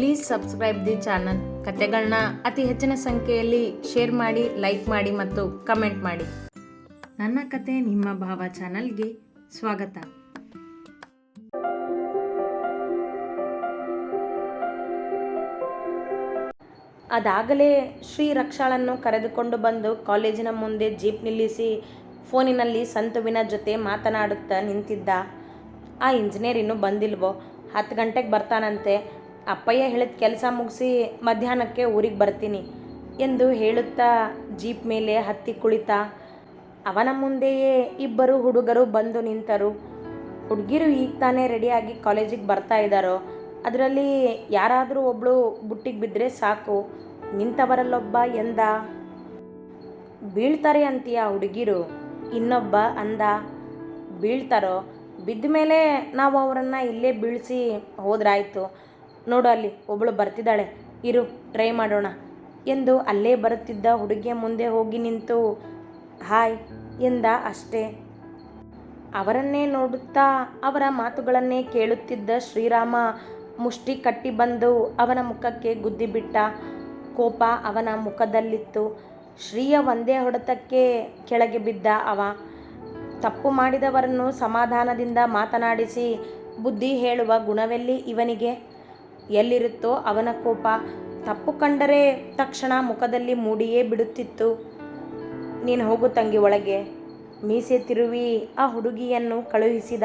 Please subscribe the channel ಕತೆಗಳನ್ನ ಅತಿ ಹೆಚ್ಚಿನ ಸಂಖ್ಯೆಯಲ್ಲಿ ಶೇರ್ ಮಾಡಿ ಲೈಕ್ ಮಾಡಿ ಮತ್ತು ಕಮೆಂಟ್ ಮಾಡಿ. ನನ್ನ ಕತೆ ನಿಮ್ಮ ಭಾವ ಚಾನಲ್ಗೆ ಸ್ವಾಗತ. ಅದಾಗಲೇ ಶ್ರೀ ರಕ್ಷಾಳನ್ನು ಕರೆದುಕೊಂಡು ಬಂದು ಕಾಲೇಜಿನ ಮುಂದೆ ಜೀಪ್ ನಿಲ್ಲಿಸಿ ಫೋನಿನಲ್ಲಿ ಸಂತುವಿನ ಜೊತೆ ಮಾತನಾಡುತ್ತಾ ನಿಂತಿದ್ದ. ಆ ಇಂಜಿನಿಯರ್ ಇನ್ನೂ ಬಂದಿಲ್ವೋ? ಹತ್ತು ಗಂಟೆಗೆ ಬರ್ತಾನಂತೆ. ಅಪ್ಪಯ್ಯ ಹೇಳಿದ ಕೆಲಸ ಮುಗಿಸಿ ಮಧ್ಯಾಹ್ನಕ್ಕೆ ಊರಿಗೆ ಬರ್ತೀನಿ ಎಂದು ಹೇಳುತ್ತಾ ಜೀಪ್ ಮೇಲೆ ಹತ್ತಿ ಕುಳಿತ. ಅವನ ಮುಂದೆಯೇ ಇಬ್ಬರು ಹುಡುಗರು ಬಂದು ನಿಂತರು. ಹುಡುಗಿರು ಈಗ ತಾನೇ ರೆಡಿಯಾಗಿ ಕಾಲೇಜಿಗೆ ಬರ್ತಾ ಇದ್ದಾರೋ, ಅದರಲ್ಲಿ ಯಾರಾದರೂ ಒಬ್ಬಳು ಬುಟ್ಟಿಗೆ ಬಿದ್ದರೆ ಸಾಕು, ನಿಂತವರಲ್ಲೊಬ್ಬ ಎಂದ. ಬೀಳ್ತಾರೆ ಅಂತೀಯ ಹುಡುಗಿರು? ಇನ್ನೊಬ್ಬ ಅಂದ. ಬೀಳ್ತಾರೋ? ಬಿದ್ದ ಮೇಲೆ ನಾವು ಅವರನ್ನು ಇಲ್ಲೇ ಬೀಳಿಸಿ ಹೋದ್ರಾಯ್ತು. ನೋಡು ಅಲ್ಲಿ ಒಬ್ಬಳು ಬರ್ತಿದ್ದಾಳೆ. ಇರು ಟ್ರೈ ಮಾಡೋಣ ಎಂದು ಅಲ್ಲೇ ಬರುತ್ತಿದ್ದ ಹುಡುಗಿಯ ಮುಂದೆ ಹೋಗಿ ನಿಂತು, ಹಾಯ್ ಎಂದ ಅಷ್ಟೇ. ಅವರನ್ನೇ ನೋಡುತ್ತಾ ಅವರ ಮಾತುಗಳನ್ನೇ ಕೇಳುತ್ತಿದ್ದ ಶ್ರೀರಾಮ ಮುಷ್ಟಿ ಕಟ್ಟಿ ಬಂದು ಅವನ ಮುಖಕ್ಕೆ ಗುದ್ದಿಬಿಟ್ಟ ಕೋಪ ಅವನ ಮುಖದಲ್ಲಿತ್ತು. ಶ್ರೀಯ ಒಂದೇ ಹೊಡೆತಕ್ಕೆ ಕೆಳಗೆ ಬಿದ್ದ ಅವ. ತಪ್ಪು ಮಾಡಿದವರನ್ನು ಸಮಾಧಾನದಿಂದ ಮಾತನಾಡಿಸಿ ಬುದ್ಧಿ ಹೇಳುವ ಗುಣವೆಲ್ಲಿ ಇವನಿಗೆ? ಎಲ್ಲಿರುತ್ತೋ ಅವನ ಕೋಪ ತಪ್ಪು ಕಂಡರೆ ತಕ್ಷಣ ಮುಖದಲ್ಲಿ ಮೂಡಿಯೇ ಬಿಡುತ್ತಿತ್ತು. ನೀನು ಹೋಗು ತಂಗಿ ಒಳಗೆ. ಮೀಸೆ ತಿರುವಿ ಆ ಹುಡುಗಿಯನ್ನು ಕಳುಹಿಸಿದ.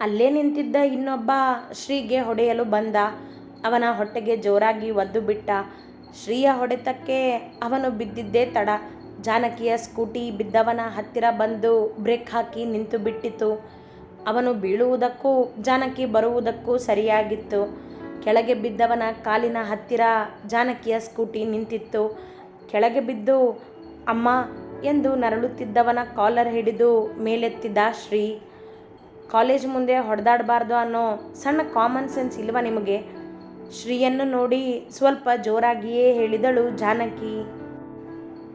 ಅಲ್ಲೇ ನಿಂತಿದ್ದ ಇನ್ನೊಬ್ಬ ಶ್ರೀಗೆ ಹೊಡೆಯಲು ಬಂದ. ಅವನ ಹೊಟ್ಟೆಗೆ ಜೋರಾಗಿ ಒದ್ದು ಬಿಟ್ಟ. ಶ್ರೀಯ ಹೊಡೆತಕ್ಕೆ ಅವನು ಬಿದ್ದಿದ್ದೇ ತಡ. ಜಾನಕಿಯ ಸ್ಕೂಟಿ ಬಿದ್ದವನ ಹತ್ತಿರ ಬಂದು ಬ್ರೇಕ್ ಹಾಕಿ ನಿಂತು ಬಿಟ್ಟಿತು. ಅವನು ಬೀಳುವುದಕ್ಕೂ ಜಾನಕಿ ಬರುವುದಕ್ಕೂ ಸರಿಯಾಗಿತ್ತು. ಕೆಳಗೆ ಬಿದ್ದವನ ಕಾಲಿನ ಹತ್ತಿರ ಜಾನಕಿಯ ಸ್ಕೂಟಿ ನಿಂತಿತ್ತು. ಕೆಳಗೆ ಬಿದ್ದು, ಅಮ್ಮ, ಎಂದು ನರಳುತ್ತಿದ್ದವನ ಕಾಲರ್ ಹಿಡಿದು ಮೇಲೆತ್ತಿದ್ದ ಶ್ರೀ, ಕಾಲೇಜ್ ಮುಂದೆ ಹೊಡೆದಾಡಬಾರ್ದು ಅನ್ನೋ ಸಣ್ಣ ಕಾಮನ್ ಸೆನ್ಸ್ ಇಲ್ವ ನಿಮಗೆ? ಶ್ರೀಯನ್ನು ನೋಡಿ ಸ್ವಲ್ಪ ಜೋರಾಗಿಯೇ ಹೇಳಿದಳು ಜಾನಕಿ.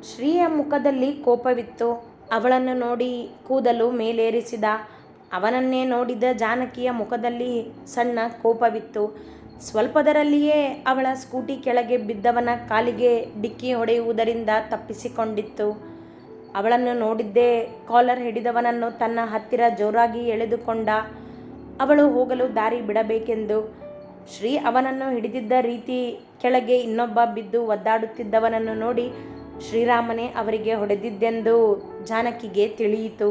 ಶ್ರೀಯ ಮುಖದಲ್ಲಿ ಕೋಪವಿತ್ತು. ಅವಳನ್ನು ನೋಡಿ ಕೂದಲು ಮೇಲೇರಿಸಿದ ಅವನನ್ನೇ ನೋಡಿದ ಜಾನಕಿಯ ಮುಖದಲ್ಲಿ ಸಣ್ಣ ಕೋಪವಿತ್ತು. ಸ್ವಲ್ಪದರಲ್ಲಿಯೇ ಅವಳ ಸ್ಕೂಟಿ ಕೆಳಗೆ ಬಿದ್ದವನ ಕಾಲಿಗೆ ಡಿಕ್ಕಿ ಹೊಡೆಯುವುದರಿಂದ ತಪ್ಪಿಸಿಕೊಂಡಿತ್ತು. ಅವಳನ್ನು ನೋಡಿದ್ದೇ ಕಾಲರ್ ಹಿಡಿದವನನ್ನು ತನ್ನ ಹತ್ತಿರ ಜೋರಾಗಿ ಎಳೆದುಕೊಂಡ ಅವಳು ಹೋಗಲು ದಾರಿ ಬಿಡಬೇಕೆಂದು. ಶ್ರೀ ಅವನನ್ನು ಹಿಡಿದಿದ್ದ ರೀತಿ ಕೆಳಗೆ ಇನ್ನೊಬ್ಬ ಬಿದ್ದು ಒದ್ದಾಡುತ್ತಿದ್ದವನನ್ನು ನೋಡಿ ಶ್ರೀರಾಮನೇ ಅವರಿಗೆ ಹೊಡೆದಿದ್ದೆಂದು ಜಾನಕಿಗೆ ತಿಳಿಯಿತು.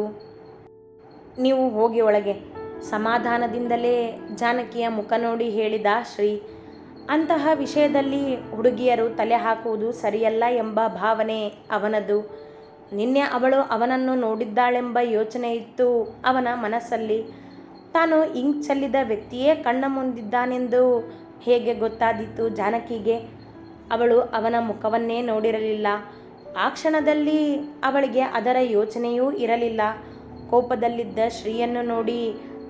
ನೀವು ಹೋಗಿ ಒಳಗೆ. ಸಮಾಧಾನದಿಂದಲೇ ಜಾನಕಿಯ ಮುಖ ನೋಡಿ ಹೇಳಿದ ಶ್ರೀ, ಅಂತಹ ವಿಷಯದಲ್ಲಿ ಹುಡುಗಿಯರು ತಲೆ ಹಾಕುವುದು ಸರಿಯಲ್ಲ ಎಂಬ ಭಾವನೆ ಅವನದು. ನಿನ್ನೆ ಅವಳು ಅವನನ್ನು ನೋಡಿದ್ದಾಳೆಂಬ ಯೋಚನೆ ಇತ್ತು ಅವನ ಮನಸ್ಸಲ್ಲಿ. ತಾನು ಇಂಕ್ ಚೆಲ್ಲಿದ ವ್ಯಕ್ತಿಯೇ ಕಣ್ಣ ಮುಂದಿದ್ದಾನೆಂದು ಹೇಗೆ ಗೊತ್ತಾದೀತು ಜಾನಕಿಗೆ? ಅವಳು ಅವನ ಮುಖವನ್ನೇ ನೋಡಿರಲಿಲ್ಲ. ಆ ಕ್ಷಣದಲ್ಲಿ ಅವಳಿಗೆ ಅದರ ಯೋಚನೆಯೂ ಇರಲಿಲ್ಲ. ಕೋಪದಲ್ಲಿದ್ದ ಶ್ರೀಯನ್ನು ನೋಡಿ,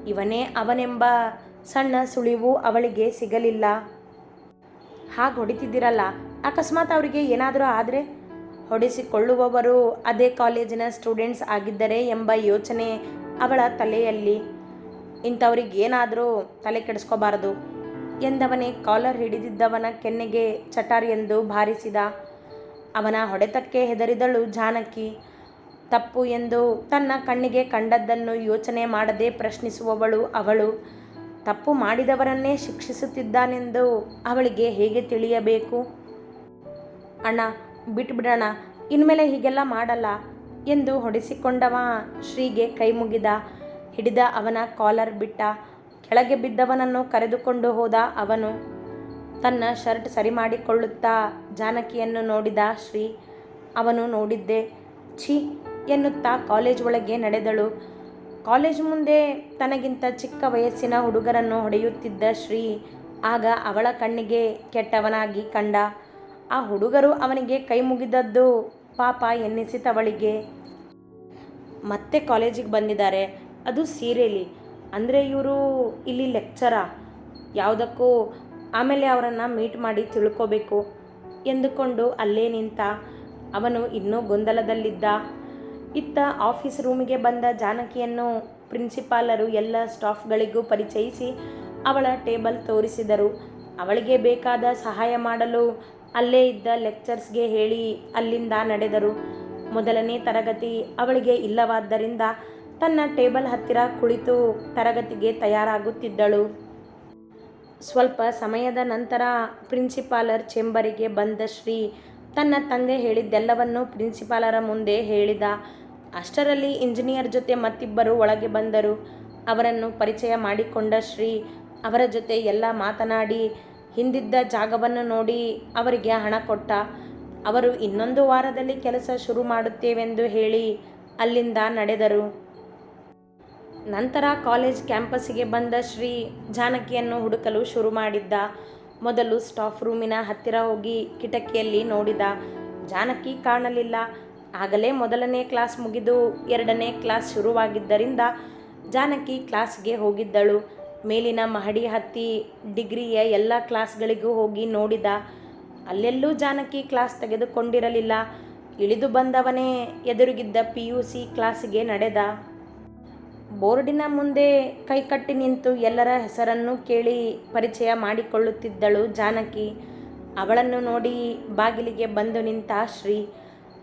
ಇವನೇ ಅವನೆಂಬ ಸಣ್ಣ ಸುಳಿವು ಅವಳಿಗೆ ಸಿಗಲಿಲ್ಲ. ಹಾಗೆ ಹೊಡಿತಿದ್ದೀರಲ್ಲ, ಅಕಸ್ಮಾತ್ ಅವರಿಗೆ ಏನಾದರೂ ಆದರೆ? ಹೊಡೆಸಿಕೊಳ್ಳುವವರು ಅದೇ ಕಾಲೇಜಿನ ಸ್ಟೂಡೆಂಟ್ಸ್ ಆಗಿದ್ದರೆ ಎಂಬ ಯೋಚನೆ ಅವಳ ತಲೆಯಲ್ಲಿ. ಇಂಥವ್ರಿಗೆ ಏನಾದರೂ ತಲೆ ಕೆಡಿಸ್ಕೋಬಾರದು, ಎಂದವನೇ ಕಾಲರ್ ಹಿಡಿದಿದ್ದವನ ಕೆನ್ನೆಗೆ ಚಟಾರಿ ಎಂದು ಭಾರಿಸಿದ. ಅವನ ಹೊಡೆತಕ್ಕೆ ಹೆದರಿದಳು ಜಾನಕಿ. ತಪ್ಪು ಎಂದು ತನ್ನ ಕಣ್ಣಿಗೆ ಕಂಡದ್ದನ್ನು ಯೋಚನೆ ಮಾಡದೆ ಪ್ರಶ್ನಿಸುವವಳು ಅವಳು. ತಪ್ಪು ಮಾಡಿದವರನ್ನೇ ಶಿಕ್ಷಿಸುತ್ತಿದ್ದಾನೆಂದು ಅವಳಿಗೆ ಹೇಗೆ ತಿಳಿಯಬೇಕು? ಅಣ್ಣ, ಬಿಟ್ಬಿಡೋಣ. ಇನ್ಮೇಲೆ ಹೀಗೆಲ್ಲ ಮಾಡಲ್ಲ ಎಂದು ಹೊಡೆಸಿಕೊಂಡವ ಶ್ರೀಗೆ ಕೈ ಮುಗಿದ. ಹಿಡಿದ ಅವನ ಕಾಲರ್ ಬಿಟ್ಟ. ಕೆಳಗೆ ಬಿದ್ದವನನ್ನು ಕರೆದುಕೊಂಡು ಹೋದ ಅವನು. ತನ್ನ ಶರ್ಟ್ ಸರಿ ಮಾಡಿಕೊಳ್ಳುತ್ತಾ ಜಾನಕಿಯನ್ನು ನೋಡಿದ ಶ್ರೀ. ಅವನು ನೋಡಿದ್ದೆ. ಛೀ ಎನ್ನುತ್ತಾ ಕಾಲೇಜ್ ಒಳಗೆ ನಡೆದಳು. ಕಾಲೇಜ್ ಮುಂದೆ ತನಗಿಂತ ಚಿಕ್ಕ ವಯಸ್ಸಿನ ಹುಡುಗರನ್ನು ಹೊಡೆಯುತ್ತಿದ್ದ ಶ್ರೀ, ಆಗ ಅವಳ ಕಣ್ಣಿಗೆ ಕೆಟ್ಟವನಾಗಿ ಕಂಡ. ಆ ಹುಡುಗರು ಅವನಿಗೆ ಕೈ ಮುಗಿದದ್ದು ಪಾಪ ಎನ್ನಿಸಿತವಳಿಗೆ ಮತ್ತೆ ಕಾಲೇಜಿಗೆ ಬಂದಿದ್ದಾರೆ. ಅದು ಸೀರೆಲಿ. ಅಂದರೆ ಇವರು ಇಲ್ಲಿ ಲೆಕ್ಚರ ಯಾವುದಕ್ಕೂ ಆಮೇಲೆ ಅವರನ್ನು ಮೀಟ್ ಮಾಡಿ ತಿಳ್ಕೋಬೇಕು ಎಂದುಕೊಂಡು ಅಲ್ಲೇ ನಿಂತ. ಅವನು ಇನ್ನೂ ಗೊಂದಲದಲ್ಲಿದ್ದ. ಇತ್ತ ಆಫೀಸ್ ರೂಮಿಗೆ ಬಂದ ಜಾನಕಿಯನ್ನು ಪ್ರಿನ್ಸಿಪಾಲರು ಎಲ್ಲ ಸ್ಟಾಫ್ಗಳಿಗೂ ಪರಿಚಯಿಸಿ ಅವಳ ಟೇಬಲ್ ತೋರಿಸಿದರು. ಅವಳಿಗೆ ಬೇಕಾದ ಸಹಾಯ ಮಾಡಲು ಅಲ್ಲೇ ಇದ್ದ ಲೆಕ್ಚರ್ಸ್ಗೆ ಹೇಳಿ ಅಲ್ಲಿಂದ ನಡೆದರು. ಮೊದಲನೇ ತರಗತಿ ಅವಳಿಗೆ ಇಲ್ಲವಾದ್ದರಿಂದ ತನ್ನ ಟೇಬಲ್ ಹತ್ತಿರ ಕುಳಿತು ತರಗತಿಗೆ ತಯಾರಾಗುತ್ತಿದ್ದಳು. ಸ್ವಲ್ಪ ಸಮಯದ ನಂತರ ಪ್ರಿನ್ಸಿಪಾಲರ್ ಚೇಂಬರಿಗೆ ಬಂದ ಶ್ರೀ ತನ್ನ ತಂದೆ ಹೇಳಿದ್ದೆಲ್ಲವನ್ನು ಪ್ರಿನ್ಸಿಪಾಲರ ಮುಂದೆ ಹೇಳಿದ. ಅಷ್ಟರಲ್ಲಿ ಇಂಜಿನಿಯರ್ ಜೊತೆ ಮತ್ತಿಬ್ಬರು ಒಳಗೆ ಬಂದರು. ಅವರನ್ನು ಪರಿಚಯ ಮಾಡಿಕೊಂಡ ಶ್ರೀ ಅವರ ಜೊತೆ ಎಲ್ಲ ಮಾತನಾಡಿ, ಹಿಂದಿದ್ದ ಜಾಗವನ್ನು ನೋಡಿ ಅವರಿಗೆ ಹಣ ಕೊಟ್ಟ. ಅವರು ಇನ್ನೊಂದು ವಾರದಲ್ಲಿ ಕೆಲಸ ಶುರು ಮಾಡುತ್ತೇವೆಂದು ಹೇಳಿ ಅಲ್ಲಿಂದ ನಡೆದರು. ನಂತರ ಕಾಲೇಜ್ ಕ್ಯಾಂಪಸ್ಸಿಗೆ ಬಂದ ಶ್ರೀ ಜಾನಕಿಯನ್ನು ಹುಡುಕಲು ಶುರು ಮಾಡಿದ್ದ. ಮೊದಲು ಸ್ಟಾಫ್ ರೂಮಿನ ಹತ್ತಿರ ಹೋಗಿ ಕಿಟಕಿಯಲ್ಲಿ ನೋಡಿದ. ಜಾನಕಿ ಕಾಣಲಿಲ್ಲ. ಆಗಲೇ ಮೊದಲನೇ ಕ್ಲಾಸ್ ಮುಗಿದು ಎರಡನೇ ಕ್ಲಾಸ್ ಶುರುವಾಗಿದ್ದರಿಂದ ಜಾನಕಿ ಕ್ಲಾಸ್ಗೆ ಹೋಗಿದ್ದಳು. ಮೇಲಿನ ಮಹಡಿ ಹತ್ತಿ ಡಿಗ್ರಿಯ ಎಲ್ಲ ಕ್ಲಾಸ್ಗಳಿಗೂ ಹೋಗಿ ನೋಡಿದ. ಅಲ್ಲೆಲ್ಲೂ ಜಾನಕಿ ಕ್ಲಾಸ್ ತೆಗೆದುಕೊಂಡಿರಲಿಲ್ಲ. ಇಳಿದು ಬಂದವನೇ ಎದುರುಗಿದ್ದ ಪಿ ಯು ಸಿ ಕ್ಲಾಸಿಗೆ ನಡೆದ. ಬೋರ್ಡಿನ ಮುಂದೆ ಕೈಕಟ್ಟಿ ನಿಂತು ಎಲ್ಲರ ಹೆಸರನ್ನು ಕೇಳಿ ಪರಿಚಯ ಮಾಡಿಕೊಳ್ಳುತ್ತಿದ್ದಳು ಜಾನಕಿ. ಅವಳನ್ನು ನೋಡಿ ಬಾಗಿಲಿಗೆ ಬಂದು ನಿಂತ ಶ್ರೀ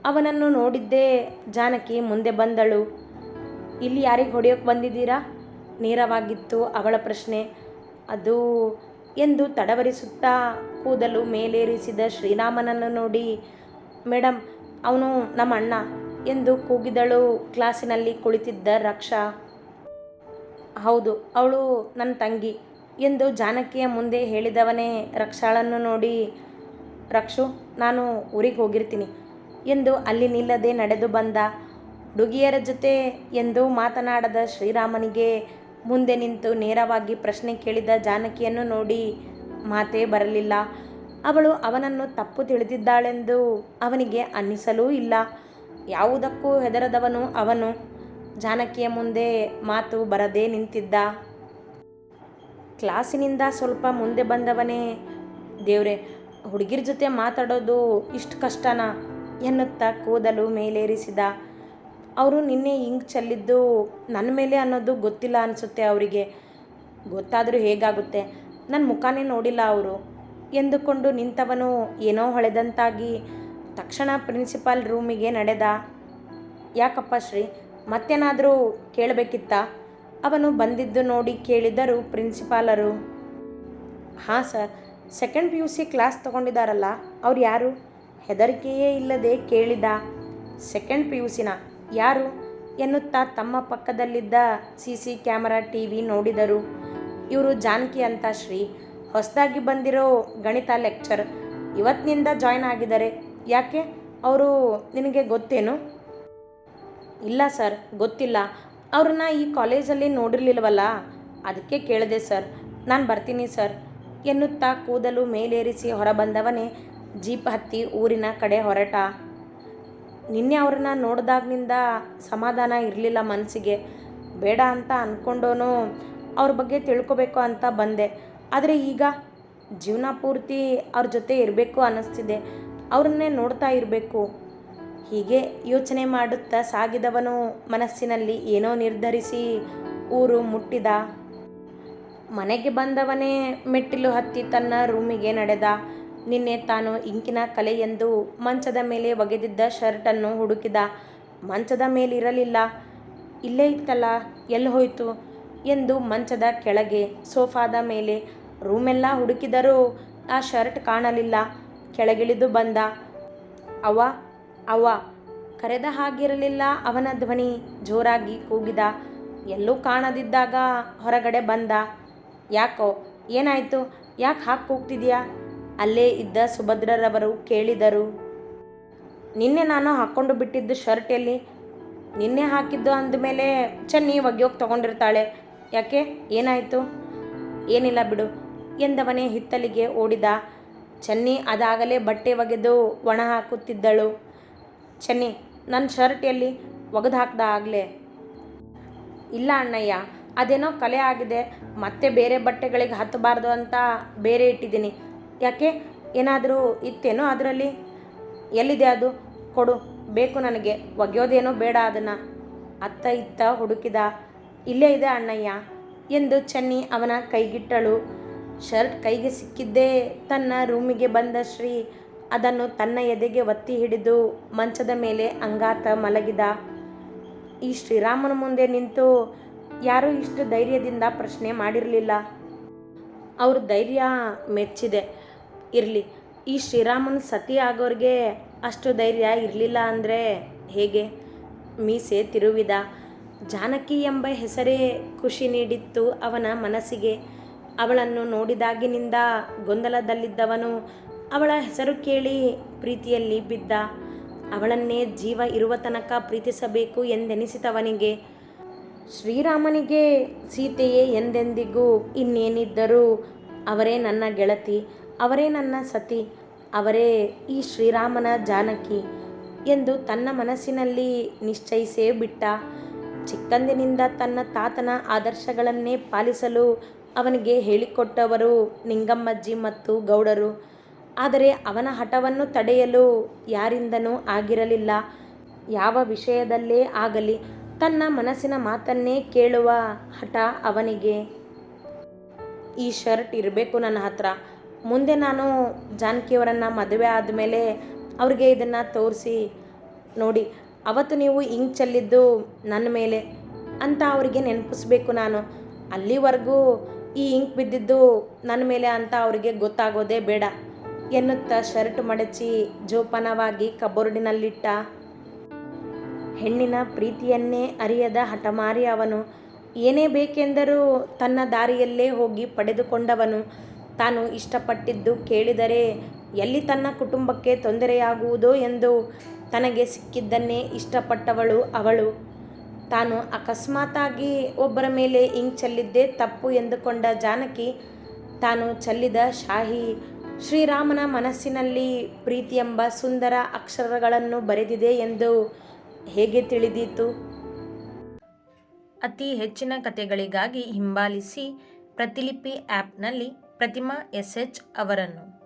ಅವನನ್ನು ನೋಡಿದ್ದೇ ಜಾನಕಿ ಮುಂದೆ ಬಂದಳು. ಇಲ್ಲಿ ಯಾರಿಗೆ ಹೊಡೆಯೋಕೆ ಬಂದಿದ್ದೀರಾ? ನೇರವಾಗಿತ್ತು ಅವಳ ಪ್ರಶ್ನೆ. ಅದು ಎಂದು ತಡವರಿಸುತ್ತಾ ಕೂದಲು ಮೇಲೇರಿಸಿದ ಶ್ರೀರಾಮನನ್ನು ನೋಡಿ ಮೇಡಮ್ ಅವನು ನಮ್ಮ ಅಣ್ಣ ಎಂದು ಕೂಗಿದಳು ಕ್ಲಾಸಿನಲ್ಲಿ ಕುಳಿತಿದ್ದ ರಕ್ಷಾ. ಹೌದು, ಅವಳು ನನ್ನ ತಂಗಿ ಎಂದು ಜಾನಕಿಯ ಮುಂದೆ ಹೇಳಿದವನೇ ರಕ್ಷಾಳನ್ನು ನೋಡಿ, ರಕ್ಷು, ನಾನು ಊರಿಗೆ ಹೋಗಿರ್ತೀನಿ. ಎಂದು ಅಲ್ಲಿ ನಿಲ್ಲದೆ ನಡೆದು ಬಂದ ಹುಡುಗಿಯರ ಜೊತೆ ಎಂದು ಮಾತನಾಡದ ಶ್ರೀರಾಮನಿಗೆ ಮುಂದೆ ನಿಂತು ನೇರವಾಗಿ ಪ್ರಶ್ನೆ ಕೇಳಿದ ಜಾನಕಿಯನ್ನು ನೋಡಿ ಮಾತೇ ಬರಲಿಲ್ಲ. ಅವಳು ಅವನನ್ನು ತಪ್ಪು ತಿಳಿದಿದ್ದಾಳೆಂದು ಅವನಿಗೆ ಅನ್ನಿಸಲೂ ಇಲ್ಲ. ಯಾವುದಕ್ಕೂ ಹೆದರದವನು ಅವನು. ಜಾನಕಿಯ ಮುಂದೆ ಮಾತು ಬರದೇ ನಿಂತಿದ್ದ. ಕ್ಲಾಸಿನಿಂದ ಸ್ವಲ್ಪ ಮುಂದೆ ಬಂದವನೇ ದೇವ್ರೆ, ಹುಡುಗಿರ ಜೊತೆ ಮಾತಾಡೋದು ಇಷ್ಟು ಕಷ್ಟನಾ? ಎನ್ನುತ್ತಾ ಕೂದಲು ಮೇಲೇರಿಸಿದ. ಅವರು ನಿನ್ನೆ ಹಿಂಗೆ ಚೆಲ್ಲಿದ್ದು ನನ್ನ ಮೇಲೆ ಅನ್ನೋದು ಗೊತ್ತಿಲ್ಲ ಅನಿಸುತ್ತೆ ಅವರಿಗೆ. ಗೊತ್ತಾದರೂ ಹೇಗಾಗುತ್ತೆ? ನನ್ನ ಮುಖಾನೇ ನೋಡಿಲ್ಲ ಅವರು. ಎಂದುಕೊಂಡು ನಿಂತವನು ಏನೋ ಹೊಳೆದಂತಾಗಿ ತಕ್ಷಣ ಪ್ರಿನ್ಸಿಪಾಲ್ ರೂಮಿಗೆ ನಡೆದ. ಯಾಕಪ್ಪ ಶ್ರೀ, ಮತ್ತೇನಾದರೂ ಕೇಳಬೇಕಿತ್ತ? ಅವನು ಬಂದಿದ್ದು ನೋಡಿ ಕೇಳಿದರು ಪ್ರಿನ್ಸಿಪಾಲರು. ಹಾಂ sir, second P U C class ತೊಗೊಂಡಿದ್ದಾರಲ್ಲ ಅವ್ರು ಯಾರು? ಹೆದರಿಕೆಯೇ ಇಲ್ಲದೆ ಕೇಳಿದ ಸೆಕೆಂಡ್ ಪಿ ಯು ಸಿನ ಯಾರು ಎನ್ನುತ್ತಾ ತಮ್ಮ ಪಕ್ಕದಲ್ಲಿದ್ದ C C camera T V ನೋಡಿದರು. ಇವರು ಜಾನಕಿ ಅಂತ ಶ್ರೀ. ಹೊಸದಾಗಿ ಬಂದಿರೋ ಗಣಿತ ಲೆಕ್ಚರ್. ಇವತ್ತಿನಿಂದ ಜಾಯ್ನ್ ಆಗಿದ್ದಾರೆ. ಯಾಕೆ? ಅವರು ನಿನಗೆ ಗೊತ್ತೇನು? ಇಲ್ಲ ಸರ್, ಗೊತ್ತಿಲ್ಲ. ಅವ್ರನ್ನ ಈ ಕಾಲೇಜಲ್ಲಿ ನೋಡಿರ್ಲಿಲ್ವಲ್ಲ? ಅದಕ್ಕೆ ಕೇಳಿದೆ ಸರ್. ನಾನು ಬರ್ತೀನಿ ಸರ್. ಎನ್ನುತ್ತಾ ಕೂದಲು ಮೇಲೇರಿಸಿ ಹೊರಬಂದವನೇ ಜೀಪ್ ಹತ್ತಿ ಊರಿನ ಕಡೆ ಹೊರಟ. ನಿನ್ನೆ ಅವ್ರನ್ನ ನೋಡಿದಾಗಿನಿಂದ ಸಮಾಧಾನ ಇರಲಿಲ್ಲ ಮನಸ್ಸಿಗೆ ಬೇಡ ಅಂತ ಅಂದ್ಕೊಂಡೋನು ಅವ್ರ ಬಗ್ಗೆ ತಿಳ್ಕೊಬೇಕು ಅಂತ ಬಂದೆ. ಆದರೆ ಈಗ ಜೀವನ ಪೂರ್ತಿ ಅವ್ರ ಜೊತೆ ಇರಬೇಕು ಅನ್ನಿಸ್ತಿದೆ ಅವ್ರನ್ನೇ ನೋಡ್ತಾ ಇರಬೇಕು. ಹೀಗೆ ಯೋಚನೆ ಮಾಡುತ್ತಾ ಸಾಗಿದವನು ಮನಸ್ಸಿನಲ್ಲಿ ಏನೋ ನಿರ್ಧರಿಸಿ ಊರು ಮುಟ್ಟಿದ. ಮನೆಗೆ ಬಂದವನೇ ಮೆಟ್ಟಿಲು ಹತ್ತಿ ತನ್ನ ರೂಮಿಗೆ ನಡೆದ. ನಿನ್ನೆ ತಾನು ಇಂಕಿನ ಕಲೆ ಎಂದು ಮಂಚದ ಮೇಲೆ ಒಗೆದಿದ್ದ ಶರ್ಟನ್ನು ಹುಡುಕಿದ. ಮಂಚದ ಮೇಲಿರಲಿಲ್ಲ. ಇಲ್ಲೇ ಇತ್ತಲ್ಲ, ಎಲ್ಲಿ ಹೋಯಿತು? ಎಂದು ಮಂಚದ ಕೆಳಗೆ, ಸೋಫಾದ ಮೇಲೆ, ರೂಮೆಲ್ಲ ಹುಡುಕಿದರೂ ಆ ಶರ್ಟ್ ಕಾಣಲಿಲ್ಲ. ಕೆಳಗಿಳಿದು ಬಂದ. ಅವ್ವ ಅವ್ವ, ಕರೆದ ಹಾಗಿರಲಿಲ್ಲ ಅವನ ಧ್ವನಿ. ಜೋರಾಗಿ ಕೂಗಿದ. ಎಲ್ಲೂ ಕಾಣದಿದ್ದಾಗ ಹೊರಗಡೆ ಬಂದ. ಯಾಕೋ, ಏನಾಯಿತು? ಯಾಕೆ ಹಾಕಿ ಕೂಗ್ತಿದ್ಯಾ? ಅಲ್ಲೇ ಇದ್ದ ಸುಭದ್ರರವರು ಕೇಳಿದರು, ನಿನ್ನೆ ನಾನು ಹಾಕ್ಕೊಂಡು ಬಿಟ್ಟಿದ್ದು ಶರ್ಟ್ ಎಲ್ಲಿ? ನಿನ್ನೆ ಹಾಕಿದ್ದು ಅಂದಮೇಲೆ ಚೆನ್ನಿ ಒಗ್ಯೋಗಿ ತಗೊಂಡಿರ್ತಾಳೆ. ಯಾಕೆ? ಏನಾಯಿತು? ಏನಿಲ್ಲ ಬಿಡು, ಎಂದವನೇ ಹಿತ್ತಲಿಗೆ ಓಡಿದ ಚೆನ್ನಿ. ಅದಾಗಲೇ ಬಟ್ಟೆ ಒಗೆದು ಒಣ ಹಾಕುತ್ತಿದ್ದಳು. ಚೆನ್ನಿ ನನ್ನ ಶರ್ಟ್ ಎಲ್ಲಿ? ಒಗೆದು ಹಾಕ್ದ ಆಗಲೇ. ಇಲ್ಲ ಅಣ್ಣಯ್ಯ, ಅದೇನೋ ಕಲೆ ಆಗಿದೆ. ಮತ್ತೆ ಬೇರೆ ಬಟ್ಟೆಗಳಿಗೆ ಹತ್ತಬಾರ್ದು ಅಂತ ಬೇರೆ ಇಟ್ಟಿದ್ದೀನಿ. ಯಾಕೆ ಏನಾದರೂ ಇತ್ತೇನೋ ಅದರಲ್ಲಿ? ಎಲ್ಲಿದೆ ಅದು? ಕೊಡು. ಬೇಕು ನನಗೆ. ಒಗೆಯೋದೇನೋ ಬೇಡ ಅದನ್ನು. ಅತ್ತ ಇತ್ತ ಹುಡುಕಿದ. ಇಲ್ಲೇ ಇದೆ ಅಣ್ಣಯ್ಯ. ಎಂದು ಚೆನ್ನಿ ಅವನ ಕೈಗಿಟ್ಟಳು. ಶರ್ಟ್ ಕೈಗೆ ಸಿಕ್ಕಿದ್ದೇ ತನ್ನ ರೂಮಿಗೆ ಬಂದ ಶ್ರೀ. ಅದನ್ನು ತನ್ನ ಎದೆಗೆ ಒತ್ತಿ ಹಿಡಿದು ಮಂಚದ ಮೇಲೆ ಅಂಗಾತ ಮಲಗಿದ. ಈ ಶ್ರೀರಾಮನ ಮುಂದೆ ನಿಂತು ಯಾರೂ ಇಷ್ಟು ಧೈರ್ಯದಿಂದ ಪ್ರಶ್ನೆ ಮಾಡಿರಲಿಲ್ಲ. ಅವ್ರ ಧೈರ್ಯ ಮೆಚ್ಚಿದೆ. ಇರಲಿ. ಈ ಶ್ರೀರಾಮನ ಸತಿ ಆಗೋರಿಗೆ ಅಷ್ಟು ಧೈರ್ಯ ಇರಲಿಲ್ಲ ಅಂದರೆ ಹೇಗೆ? ಮೀಸೆ ತಿರುವಿದ. ಜಾನಕಿ ಎಂಬ ಹೆಸರೇ ಖುಷಿ ನೀಡಿತ್ತು ಅವನ ಮನಸ್ಸಿಗೆ. ಅವಳನ್ನು ನೋಡಿದಾಗಿನಿಂದ ಗೊಂದಲದಲ್ಲಿದ್ದವನು ಅವಳ ಹೆಸರು ಕೇಳಿ ಪ್ರೀತಿಯಲ್ಲಿ ಬಿದ್ದ. ಅವಳನ್ನೇ ಜೀವ ಇರುವ ತನಕ ಪ್ರೀತಿಸಬೇಕು ಎಂದೆನಿಸಿತವನಿಗೆ. ಶ್ರೀರಾಮನಿಗೆ ಸೀತೆಯೇ ಎಂದೆಂದಿಗೂ ಇನ್ನೇನಿದ್ದರೂ ಅವರೇ ನನ್ನ ಗೆಳತಿ. ಅವರೇ ನನ್ನ ಸತಿ, ಅವರೇ ಈ ಶ್ರೀರಾಮನ ಜಾನಕಿ ಎಂದು ತನ್ನ ಮನಸ್ಸಿನಲ್ಲಿ ನಿಶ್ಚಯಿಸೇ ಬಿಟ್ಟ. ಚಿಕ್ಕಂದಿನಿಂದ ತನ್ನ ತಾತನ ಆದರ್ಶಗಳನ್ನೇ ಪಾಲಿಸಲು ಅವನಿಗೆ ಹೇಳಿಕೊಟ್ಟವರು ನಿಂಗಮ್ಮಜ್ಜಿ ಮತ್ತು ಗೌಡರು. ಆದರೆ ಅವನ ಹಠವನ್ನು ತಡೆಯಲು ಯಾರಿಂದನೂ ಆಗಿರಲಿಲ್ಲ. ಯಾವ ವಿಷಯದಲ್ಲೇ ಆಗಲಿ ತನ್ನ ಮನಸ್ಸಿನ ಮಾತನ್ನೇ ಕೇಳುವ ಹಠ ಅವನಿಗೆ. ಈ ಶರ್ಟ್ ಇರಬೇಕು ನನ್ನ ಹತ್ರ. ಮುಂದೆ ನಾನು ಜಾನಕಿಯವರನ್ನು ಮದುವೆ ಆದಮೇಲೆ ಅವ್ರಿಗೆ ಇದನ್ನು ತೋರಿಸಿ ನೋಡಿ, ಅವತ್ತು ನೀವು ಇಂಕ್ ಚೆಲ್ಲಿದ್ದು ನನ್ನ ಮೇಲೆ ಅಂತ ಅವರಿಗೆ ನೆನಪಿಸ್ಬೇಕು ನಾನು. ಅಲ್ಲಿವರೆಗೂ ಈ ಇಂಕ್ ಬಿದ್ದಿದ್ದು ನನ್ನ ಮೇಲೆ ಅಂತ ಅವರಿಗೆ ಗೊತ್ತಾಗೋದೇ ಬೇಡ ಎನ್ನುತ್ತಾ ಶರ್ಟ್ ಮಡಚಿ ಜೋಪಾನವಾಗಿ ಕಬೋರ್ಡಿನಲ್ಲಿಟ್ಟ ಹೆಣ್ಣಿನ ಪ್ರೀತಿಯನ್ನೇ ಅರಿಯದ ಹಠಮಾರಿ ಅವನು. ಏನೇ ಬೇಕೆಂದರೂ ತನ್ನ ದಾರಿಯಲ್ಲೇ ಹೋಗಿ ಪಡೆದುಕೊಂಡವನು. ತಾನು ಇಷ್ಟಪಟ್ಟಿದ್ದು ಕೇಳಿದರೆ ಎಲ್ಲಿ ತನ್ನ ಕುಟುಂಬಕ್ಕೆ ತೊಂದರೆಯಾಗುವುದೋ ಎಂದು ತನಗೆ ಸಿಕ್ಕಿದ್ದನ್ನೇ ಇಷ್ಟಪಟ್ಟವಳು ಅವಳು. ತಾನು ಅಕಸ್ಮಾತಾಗಿ ಒಬ್ಬರ ಮೇಲೆ ಇಂಗ್ ಚೆಲ್ಲಿದ್ದೇ ತಪ್ಪು ಎಂದುಕೊಂಡ ಜಾನಕಿ ತಾನು ಚೆಲ್ಲಿದ ಶಾಹಿ ಶ್ರೀರಾಮನ ಮನಸ್ಸಿನಲ್ಲಿ ಪ್ರೀತಿ ಎಂಬ ಸುಂದರ ಅಕ್ಷರಗಳನ್ನು ಬರೆದಿದೆ ಎಂದು ಹೇಗೆ ತಿಳಿದೀತು? ಅತಿ ಹೆಚ್ಚಿನ ಕಥೆಗಳಿಗಾಗಿ ಹಿಂಬಾಲಿಸಿ ಪ್ರತಿಲಿಪಿ ಆ್ಯಪ್ನಲ್ಲಿ ಪ್ರತಿಮಾ ಎಸ್ ಎಚ್ ಅವರನ್ನು